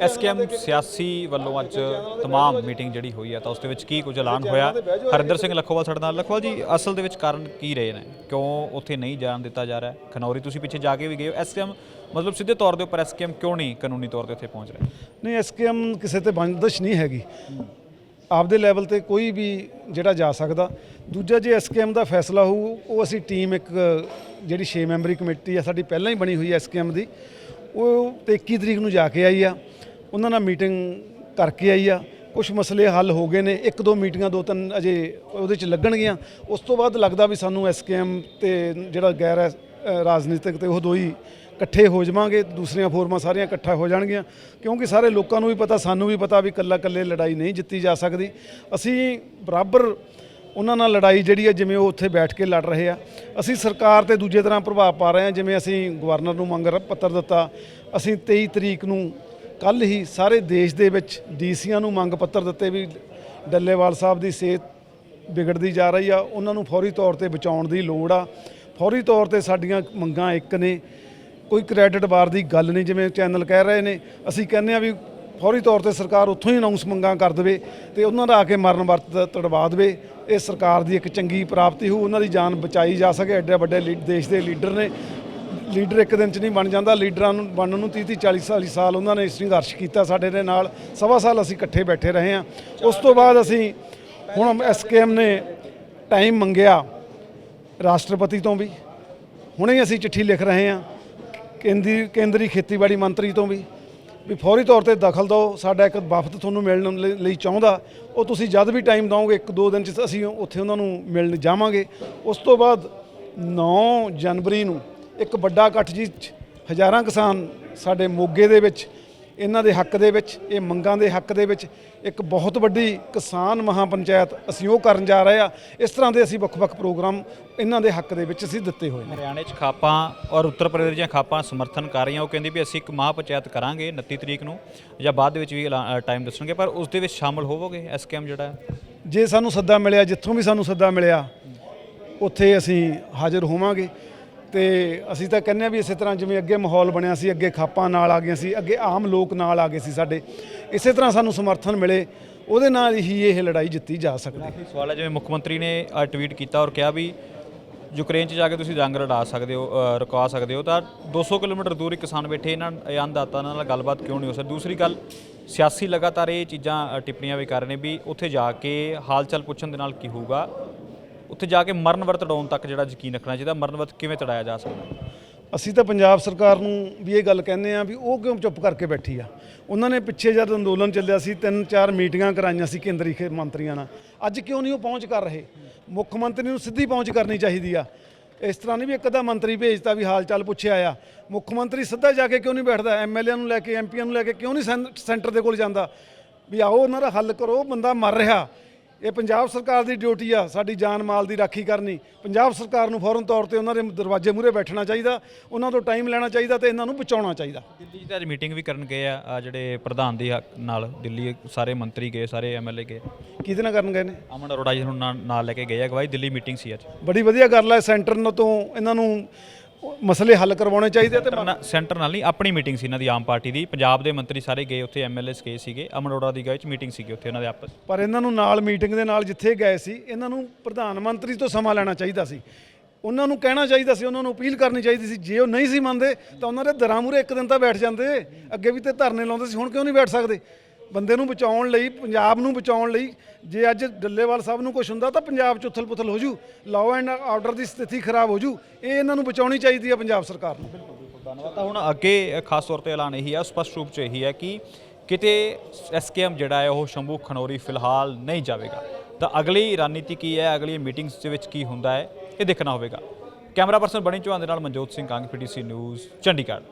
SKM ਸਿਆਸੀ ਵੱਲੋਂ ਅੱਜ तमाम ਮੀਟਿੰਗ ਜਿਹੜੀ ਹੋਈ ਹੈ ਤਾਂ ਉਸ ਦੇ ਵਿੱਚ ਕੀ ਕੁਝ ਐਲਾਨ ਹੋਇਆ ਹਰਿੰਦਰ ਸਿੰਘ ਲੱਖੋਵਾਲ ਸਾਡੇ ਨਾਲ ਲੱਖੋਵਾਲ ਜੀ ਅਸਲ ਦੇ ਵਿੱਚ ਕਾਰਨ ਕੀ ਰਹੇ ਨੇ ਕਿਉਂ ਉੱਥੇ ਨਹੀਂ ਜਾਣ ਦਿੱਤਾ ਜਾ ਰਿਹਾ ਹੈ? ਖਨੌਰੀ ਤੁਸੀਂ ਪਿੱਛੇ ਜਾ ਕੇ ਵੀ ਗਏ ਹੋ ਐਸਕੇਐਮ ਮਤਲਬ ਸਿੱਧੇ ਤੌਰ ਦੇ ਉੱਪਰ ਐਸਕੇਐਮ ਕਿਉਂ ਨਹੀਂ ਕਾਨੂੰਨੀ ਤੌਰ ਤੇ ਉੱਥੇ ਪਹੁੰਚ ਰਿਹਾ ਨਹੀਂ ਐਸਕੇਐਮ ਕਿਸੇ ਤੇ ਬੰਦਸ਼ ਨਹੀਂ ਹੈਗੀ ਆਪਦੇ ਲੈਵਲ ਤੇ ਕੋਈ ਵੀ ਜਿਹੜਾ ਜਾ ਸਕਦਾ ਦੂਜਾ ਜੇ ਐਸਕੇਐਮ ਦਾ ਫੈਸਲਾ ਹੋਊ ਉਹ ਅਸੀਂ ਟੀਮ ਇੱਕ ਜਿਹੜੀ 6 ਮੈਂਬਰੀ ਕਮੇਟੀ ਆ ਸਾਡੀ ਪਹਿਲਾਂ ਹੀ ਬਣੀ ਹੋਈ ਹੈ ਐਸਕੇਐਮ ਦੀ ਉਹ ਤੇ 21 ਤਰੀਕ ਨੂੰ ਜਾ ਕੇ ਆਈ ਆ। ਉਹਨਾਂ ਨਾਲ ਮੀਟਿੰਗ ਕਰਕੇ ਆਈ ਆ। ਕੁਝ ਮਸਲੇ ਹੱਲ ਹੋ ਗਏ ਨੇ। ਇੱਕ ਦੋ ਮੀਟਿੰਗਾਂ ਦੋ ਤਿੰਨ ਅਜੇ ਉਹਦੇ ਚ ਲੱਗਣਗੀਆਂ। ਉਸ ਤੋਂ ਬਾਅਦ ਲੱਗਦਾ ਵੀ ਸਾਨੂੰ ਐਸਕੇਐਮ ਤੇ ਜਿਹੜਾ ਗੈਰ ਐ- ਰਾਜਨੀਤਿਕ ਤੇ ਉਹ ਦੋ ਹੀ ਇਕੱਠੇ ਹੋ ਜਾਵਾਂਗੇ। ਦੂਸਰੀਆਂ ਫੋਰਮਾਂ ਸਾਰੀਆਂ ਇਕੱਠਾ ਹੋ ਜਾਣਗੀਆਂ। ਕਿਉਂਕਿ ਸਾਰੇ ਲੋਕਾਂ ਨੂੰ ਵੀ ਪਤਾ, ਸਾਨੂੰ ਵੀ ਪਤਾ ਵੀ ਕੱਲਾ ਕੱਲੇ ਲੜਾਈ ਨਹੀਂ ਜਿੱਤੀ ਜਾ ਸਕਦੀ। ਅਸੀਂ ਬਰਾਬਰ ਉਹਨਾਂ ਨਾਲ ਲੜਾਈ ਜਿਹੜੀ ਹੈ ਜਿਵੇਂ ਉਹ ਉੱਥੇ ਬੈਠ ਕੇ ਲੜ ਰਹੇ ਆ। ਅਸੀਂ ਸਰਕਾਰ ਤੇ ਦੂਜੇ ਤਰ੍ਹਾਂ ਪ੍ਰਭਾਵ ਪਾ ਰਹੇ ਹਾਂ ਜਿਵੇਂ ਅਸੀਂ ਗਵਰਨਰ ਨੂੰ ਮੰਗ ਪੱਤਰ ਦਿੱਤਾ। ਅਸੀਂ 23 ਤਰੀਕ ਨੂੰ ਕੱਲ ਹੀ ਸਾਰੇ ਦੇਸ਼ ਦੇ ਵਿੱਚ ਡੀਸੀਆਂ ਨੂੰ ਮੰਗ ਪੱਤਰ ਦਿੱਤੇ ਵੀ ਡੱਲੇਵਾਲ ਸਾਹਿਬ ਦੀ ਸਿਹਤ ਵਿਗੜਦੀ ਜਾ ਰਹੀ ਆ। ਉਹਨਾਂ ਨੂੰ ਫੌਰੀ ਤੌਰ ਤੇ ਬਚਾਉਣ ਦੀ ਲੋੜ ਆ। ਫੌਰੀ ਤੌਰ ਤੇ ਸਾਡੀਆਂ ਮੰਗਾਂ ਇੱਕ ਨੇ। ਕੋਈ ਕ੍ਰੈਡਿਟ ਬਾਰ ਦੀ ਗੱਲ ਨਹੀਂ, ਜਿਵੇਂ ਚੈਨਲ ਕਹਿ ਰਹੇ ਨੇ। ਅਸੀਂ ਕਹਿੰਦੇ ਆ ਵੀ ਫੌਰੀ ਤੌਰ ਤੇ ਸਰਕਾਰ ਉੱਥੋਂ ਹੀ ਅਨਾਉਂਸ ਮੰਗਾਂ ਕਰ ਦੇਵੇ ਤੇ ਉਹਨਾਂ ਦਾ ਆ ਕੇ ਮਰਨ ਵਰਤ ਤੜਵਾ ਦੇਵੇ। ਇਹ ਸਰਕਾਰ ਦੀ ਇੱਕ ਚੰਗੀ ਪ੍ਰਾਪਤੀ ਹੋ ਉਹਨਾਂ ਦੀ ਜਾਨ ਬਚਾਈ ਜਾ ਸਕੇ। ਐਡੇ ਵੱਡੇ ਲੀ- ਦੇਸ਼ ਦੇ ਲੀਡਰ ਨੇ। ਲੀਡਰ ਇੱਕ ਦਿਨ ਚ ਨਹੀਂ ਬਣ ਜਾਂਦਾ, ਲੀਡਰਾਂ ਨੂੰ, ਬਣਨ ਨੂੰ 30 30 40 40 ਸਾਲ ਉਹਨਾਂ ਨੇ ਸੰਘਰਸ਼ ਕੀਤਾ ਸਾਡੇ ਦੇ ਨਾਲ। ਸਵਾ ਸਾਲ ਅਸੀਂ ਇਕੱਠੇ ਬੈਠੇ ਰਹੇ ਹਾਂ। ਉਸ ਤੋਂ ਬਾਅਦ ਅਸੀਂ ਹੁਣ ਐਸਕੇਐਮ ਨੇ ਟਾਈਮ ਮੰਗਿਆ ਰਾਸ਼ਟਰਪਤੀ ਤੋਂ ਵੀ। ਹੁਣੇ ਅਸੀਂ ਚਿੱਠੀ ਲਿਖ ਰਹੇ ਹਾਂ ਕੇਂਦਰੀ ਕੇਂਦਰੀ ਖੇਤੀਬਾੜੀ ਮੰਤਰੀ ਤੋਂ ਵੀ। ਵੀ ਫੌਰੀ ਤੌਰ ਤੇ ਦਖਲ ਦਿਓ, ਸਾਡਾ ਇੱਕ ਵਫਦ ਤੁਹਾਨੂੰ ਮਿਲਣ ਲਈ- ਲਈ ਚਾਹੁੰਦਾ। ਉਹ ਤੁਸੀਂ ਜਦ ਵੀ ਟਾਈਮ ਦਿਓਗੇ, ਇੱਕ ਦੋ ਦਿਨ ਚ ਅਸੀਂ ਉੱਥੇ ਉਹਨਾਂ ਨੂੰ ਮਿਲਣ ਜਾਵਾਂਗੇ। ਉਸ ਤੋਂ ਬਾਅਦ 9 ਜਨਵਰੀ ਨੂੰ ਇੱਕ ਵੱਡਾ ਇਕੱਠ ਜੀ ਚ ਹਜ਼ਾਰਾਂ ਕਿਸਾਨ ਸਾਡੇ ਮੋਗੇ ਦੇ ਵਿੱਚ ਇਹਨਾਂ ਦੇ ਹੱਕ ਦੇ ਵਿੱਚ ਇਹ ਮੰਗਾਂ ਦੇ ਹੱਕ ਦੇ ਵਿੱਚ ਇੱਕ ਬਹੁਤ ਵੱਡੀ ਕਿਸਾਨ ਮਹਾਪੰਚਾਇਤ ਅਸੀਂ ਉਹ ਕਰਨ ਜਾ ਰਹੇ ਆ ਇਸ ਤਰ੍ਹਾਂ ਦੇ ਅਸੀਂ ਵੱਖ-ਵੱਖ ਪ੍ਰੋਗਰਾਮ ਇਹਨਾਂ ਦੇ ਹੱਕ ਦੇ ਵਿੱਚ ਅਸੀਂ ਦਿੱਤੇ ਹੋਏ ਨੇ। ਹਰਿਆਣੇ 'ਚ ਖਾਪਾਂ ਔਰ ਉੱਤਰ ਪ੍ਰਦੇਸ਼ ਦੀਆਂ ਖਾਪਾਂ ਸਮਰਥਨ ਕਰ ਰਹੀਆਂ। ਉਹ ਕਹਿੰਦੀ ਵੀ ਅਸੀਂ ਇੱਕ ਮਹਾਂ ਪੰਚਾਇਤ ਕਰਾਂਗੇ 29 ਤਰੀਕ ਨੂੰ ਜਾਂ ਬਾਅਦ ਦੇ ਵਿੱਚ ਵੀ ਟਾਈਮ ਦੱਸਣਗੇ ਪਰ ਉਸ ਦੇ ਵਿੱਚ ਸ਼ਾਮਲ ਹੋਵੋਗੇ ਐਸਕੇਐਮ ਜਿਹੜਾ? ਜੇ ਸਾਨੂੰ ਸੱਦਾ ਮਿਲਿਆ ਜਿੱਥੋਂ ਵੀ ਸਾਨੂੰ ਸੱਦਾ ਮਿਲਿਆ ਉੱਥੇ ਅਸੀਂ ਹਾਜ਼ਰ ਹੋਵਾਂਗੇ। ਤੇ ਅਸੀਂ ਤਾਂ ਕਹਿੰਦੇ ਆ ਵੀ ਇਸੇ ਤਰ੍ਹਾਂ ਜਿਵੇਂ ਅੱਗੇ ਮਾਹੌਲ ਬਣਿਆ ਸੀ, ਅੱਗੇ ਖਾਪਾਂ ਨਾਲ ਆ ਗਈਆਂ ਸੀ, ਅੱਗੇ ਆਮ ਲੋਕ ਨਾਲ ਆ ਗਏ ਸੀ ਸਾਡੇ, ਇਸੇ ਤਰ੍ਹਾਂ ਸਾਨੂੰ ਸਮਰਥਨ ਮਿਲੇ, ਉਹਦੇ ਨਾਲ ਹੀ ਇਹ ਲੜਾਈ ਜਿੱਤੀ ਜਾ ਸਕਦੀ ਹੈ। ਸਵਾਲ ਹੈ, ਜਿਵੇਂ ਮੁੱਖ ਮੰਤਰੀ ਨੇ ਟਵੀਟ ਕੀਤਾ ਔਰ ਕਿਹਾ ਵੀ ਯੂਕਰੇਨ 'ਚ ਜਾ ਕੇ ਤੁਸੀਂ ਜੰਗ ਲੜਾ ਸਕਦੇ ਹੋ ਰੁਕਾ ਸਕਦੇ ਹੋ, ਤਾਂ 200 ਕਿਲੋਮੀਟਰ ਦੂਰ ਹੀ ਕਿਸਾਨ ਬੈਠੇ ਇਹਨਾਂ ਅੰਨਦਾਤਾ ਅੰਦਾਤਾ ਨਾਲ ਗੱਲਬਾਤ ਕਿਉਂ ਨਹੀਂ ਹੋ ਸਕਦੀ? ਦੂਸਰੀ ਗੱਲ, ਸਿਆਸੀ ਲਗਾਤਾਰ ਇਹ ਚੀਜ਼ਾਂ ਟਿੱਪਣੀਆਂ ਵੀ ਕਰ ਰਹੇ ਨੇ ਵੀ ਉੱਥੇ ਜਾ ਕੇ ਹਾਲ ਚਾਲ ਪੁੱਛਣ ਦੇ ਨਾਲ ਕੀ ਹੋਊਗਾ? ਉੱਥੇ ਜਾ ਕੇ ਮਰਨ ਵਰਤ ਤੜਾਉਣ ਤੱਕ ਜਿਹੜਾ ਯਕੀਨ ਰੱਖਣਾ ਚਾਹੀਦਾ, ਮਰਨ ਵਰਤ ਕਿਵੇਂ ਤੜਾਇਆ ਜਾ ਸਕਦਾ? ਅਸੀਂ ਤਾਂ ਪੰਜਾਬ ਸਰਕਾਰ ਨੂੰ ਵੀ ਇਹ ਗੱਲ ਕਹਿੰਦੇ ਆ ਵੀ ਉਹ ਕਿਉਂ ਚੁੱਪ ਕਰਕੇ ਬੈਠੀ ਆ? ਉਹਨਾਂ ਨੇ ਪਿੱਛੇ ਜਦ ਅੰਦੋਲਨ ਚੱਲਿਆ ਸੀ ਤਿੰਨ ਚਾਰ ਮੀਟਿੰਗਾਂ ਕਰਾਈਆਂ ਸੀ ਕੇਂਦਰੀ ਖੇ- ਮੰਤਰੀਆਂ ਨਾਲ। ਅੱਜ ਕਿਉਂ ਨਹੀਂ ਉਹ ਪਹੁੰਚ ਕਰ ਰਹੇ? ਮੁੱਖ ਮੰਤਰੀ ਨੂੰ ਸਿੱਧੀ ਪਹੁੰਚ ਕਰਨੀ ਚਾਹੀਦੀ ਆ। ਇਸ ਤਰ੍ਹਾਂ ਨਹੀਂ ਵੀ ਇੱਕ ਅੱਧਾ ਮੰਤਰੀ ਭੇਜਤਾ ਵੀ ਹਾਲ ਚਾਲ ਪੁੱਛਿਆ ਆ। ਮੁੱਖ ਮੰਤਰੀ ਸਿੱਧਾ ਜਾ ਕੇ ਕਿਉਂ ਨਹੀਂ ਬੈਠਦਾ? ਐਮਐਲਏ ਨੂੰ ਲੈ ਕੇ ਐਮਪੀਆਂ ਨੂੰ ਲੈ ਕੇ ਕਿਉਂ ਨਹੀਂ ਸੈਂ- ਸੈਂਟਰ ਦੇ ਕੋਲ ਜਾਂਦਾ? ਵੀ ਆਓ ਉਹਨਾਂ ਦਾ ਹੱਲ ਕਰੋ, ਬੰਦਾ ਮਰ ਰਿਹਾ। ਇਹ ਪੰਜਾਬ ਸਰਕਾਰ ਦੀ ਡਿਊਟੀ ਆ ਸਾਡੀ ਜਾਨ ਮਾਲ ਦੀ ਰਾਖੀ ਕਰਨੀ। ਪੰਜਾਬ ਸਰਕਾਰ ਨੂੰ ਫੌਰਨ ਤੌਰ ਤੇ ਉਹਨਾਂ ਦੇ ਦਰਵਾਜ਼ੇ ਮੂਹਰੇ ਬੈਠਣਾ ਚਾਹੀਦਾ ਉਹਨਾਂ ਤੋਂ ਟਾਈਮ ਲੈਣਾ ਚਾਹੀਦਾ ਤੇ ਇਹਨਾਂ ਨੂੰ ਬਚਾਉਣਾ ਚਾਹੀਦਾ। ਦਿੱਲੀ ਅੱਜ ਮੀਟਿੰਗ ਵੀ ਕਰਨ ਗਏ ਆ ਜਿਹੜੇ ਪ੍ਰਧਾਨ ਦੀ ਹੱਕ ਨਾਲ ਦਿੱਲੀ ਸਾਰੇ ਮੰਤਰੀ ਗਏ ਸਾਰੇ ਐਮਐਲਏ ਗਏ। ਕਿਹਦੇ ਨਾਲ ਕਰਨ ਗਏ ਨੇ? ਅਮਨ ਅਰੋੜਾ ਜੀ ਨੂੰ ਨਾਲ- ਲੈ ਕੇ ਗਏ ਆ ਅਗਵਾਈ ਦਿੱਲੀ ਮੀਟਿੰਗ ਸੀ ਅੱਜ। ਬੜੀ ਵਧੀਆ ਗੱਲ ਹੈ ਸੈਂਟਰ ਨੂੰ ਤੋਂ ਇਹਨਾਂ ਨੂੰ ਮਸਲੇ ਹੱਲ ਕਰਵਾਉਣੇ ਚਾਹੀਦੇ ਤੇ ਸੈਂਟਰ ਨਾਲ- ਸੈਂਟਰ ਨਾਲ ਨਹੀਂ ਆਪਣੀ ਮੀਟਿੰਗ ਸੀ ਇਹਨਾਂ ਦੀ ਆਮ ਪਾਰਟੀ ਦੀ। ਪੰਜਾਬ ਦੇ ਮੰਤਰੀ ਸਾਰੇ ਗਏ ਉੱਥੇ ਐਮਐਲਏਸ ਗਏ ਸੀਗੇ ਅਮਨ ਅਰੋੜਾ ਦੀ ਗਏ ਚ ਮੀਟਿੰਗ ਸੀਗੀ ਉੱਥੇ ਉਹਨਾਂ ਦੇ ਆਪਸ ਪਰ ਇਹਨਾਂ ਨੂੰ ਨਾਲ ਮੀਟਿੰਗ ਦੇ ਨਾਲ ਜਿੱਥੇ ਗਏ ਸੀ ਇਹਨਾਂ ਨੂੰ ਪ੍ਰਧਾਨ ਮੰਤਰੀ ਤੋਂ ਸਮਾਂ ਲੈਣਾ ਚਾਹੀਦਾ ਸੀ। ਉਹਨਾਂ ਨੂੰ ਕਹਿਣਾ ਚਾਹੀਦਾ ਸੀ ਉਹਨਾਂ ਨੂੰ ਅਪੀਲ ਕਰਨੀ ਚਾਹੀਦੀ ਸੀ ਜੇ ਉਹ ਨਹੀਂ ਸੀ ਮੰਨਦੇ ਤਾਂ ਉਹਨਾਂ ਦੇ ਦਰਾਂ ਮੂਹਰੇ ਇੱਕ ਦਿਨ ਤਾਂ ਬੈਠ ਜਾਂਦੇ। ਅੱਗੇ ਵੀ ਤੇ ਧਰਨੇ ਲਾਉਂਦੇ ਸੀ ਹੁਣ ਕਿਉਂ ਨਹੀਂ ਬੈਠ ਸਕਦੇ? ਬੰਦੇ ਨੂੰ ਬਚਾਉਣ ਲਈ, ਪੰਜਾਬ ਨੂੰ ਬਚਾਉਣ ਲਈ ਜੇ ਅੱਜ ਡੱਲੇਵਾਲ ਸਾਹਿਬ ਨੂੰ ਕੁਝ ਹੁੰਦਾ ਤਾਂ ਪੰਜਾਬ 'ਚ ਉਥਲ-ਪੁਥਲ ਹੋ ਜੂ ਲਾਅ ਐਂਡ ਆਰਡਰ ਦੀ ਸਥਿਤੀ ਖਰਾਬ ਹੋ ਜੂ, ਇਹ ਇਹਨਾਂ ਨੂੰ ਬਚਾਉਣੀ ਚਾਹੀਦੀ ਹੈ ਪੰਜਾਬ ਸਰਕਾਰ ਨੂੰ। ਧੰਨਵਾਦ। ਤਾਂ ਹੁਣ ਅੱਗੇ ਖਾਸ ਤੌਰ ਤੇ ਐਲਾਨ ਇਹੀ ਹੈ ਸਪਸ਼ਟ ਰੂਪ ਚ ਇਹੀ ਹੈ ਕਿ ਕਿਤੇ ਐਸਕੇਐਮ ਜਿਹੜਾ ਹੈ, ਉਹ ਸ਼ੰਭੂ ਖਨੋਰੀ ਫਿਲਹਾਲ ਨਹੀਂ ਜਾਵੇਗਾ। ਤਾਂ ਅਗਲੀ ਰਣਨੀਤੀ ਕੀ ਹੈ, ਅਗਲੀ ਮੀਟਿੰਗਸ ਦੇ ਵਿੱਚ ਕੀ ਹੁੰਦਾ ਹੈ, ਇਹ ਦੇਖਣਾ ਹੋਵੇਗਾ। ਕੈਮਰਾ ਪਰਸਨ ਬਣੀ ਚੌਹਾਨ ਦੇ ਨਾਲ ਮਨਜੋਤ ਸਿੰਘ ਕੰਗ ਪੀਟੀਸੀ ਨਿਊਜ਼ ਚੰਡੀਗੜ੍ਹ।